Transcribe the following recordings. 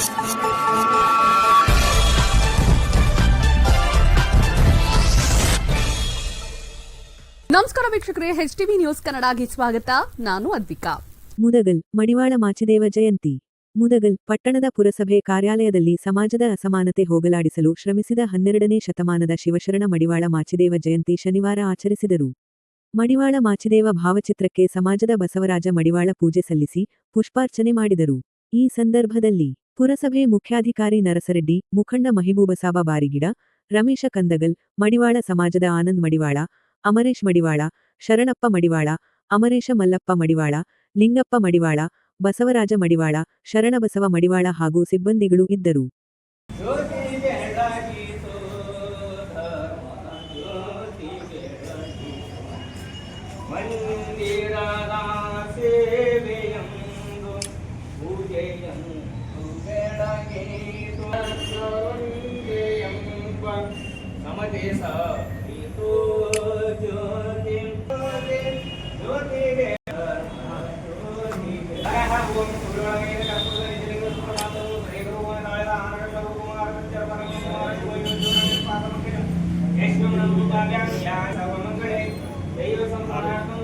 ನಮಸ್ಕಾರ ವೀಕ್ಷಕರೇ H TV news ಕನ್ನಡಗೆ ಸ್ವಾಗತ. ನಾನು ಅದ್ವಿಕಾ. ಮುದಗಲ್, ಮಡಿವಾಳ ಮಾಚಿದೇವ ಜಯಂತಿ. ಮುದಗಲ್, ಪಟ್ಟಣದ ಪುರಸಭೆ ಕಾರ್ಯಾಲಯದಲ್ಲಿ ಸಮಾಜದ ಅಸಮಾನತೆ ಹೋಗಲಾಡಿಸಲು ಶ್ರಮಿಸಿದ ಹನ್ನೆರಡನೇ ಶತಮಾನದ ಶಿವಶರಣ ಮಡಿವಾಳ ಮಾಚಿದೇವ ಜಯಂತಿ ಶನಿವಾರ ಆಚರಿಸಿದರು. ಮಡಿವಾಳ ಮಾಚಿದೇವ ಭಾವಚಿತ್ರಕ್ಕೆ ಸಮಾಜದ ಬಸವರಾಜ ಮಡಿವಾಳ ಪೂಜೆ ಸಲ್ಲಿಸಿ ಪುಷ್ಪಾರ್ಚನೆ ಮಾಡಿದರು. ಈ ಸಂದರ್ಭದಲ್ಲಿ ಪುರಸಭೆ ಮುಖ್ಯಾಧಿಕಾರಿ ನರಸರೆಡ್ಡಿ, ಮುಖಂಡ ಮಹಿಬೂಬಸಾಬ ಬಾರಿಗಿಡ, ರಮೇಶ ಕಂದಗಲ್, ಮಡಿವಾಳ ಸಮಾಜದ ಆನಂದ್ ಮಡಿವಾಳ, ಅಮರೇಶ್ ಮಡಿವಾಳ, ಶರಣಪ್ಪ ಮಡಿವಾಳ, ಅಮರೇಶ ಮಲ್ಲಪ್ಪ ಮಡಿವಾಳ, ಲಿಂಗಪ್ಪ ಮಡಿವಾಳ, ಬಸವರಾಜ ಮಡಿವಾಳ, ಶರಣಬಸವ ಮಡಿವಾಳ ಹಾಗೂ ಸಿಬ್ಬಂದಿಗಳು ಇದ್ದರು.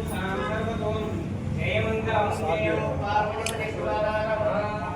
सर्वतो जय मंगलम पार्वती शिवाय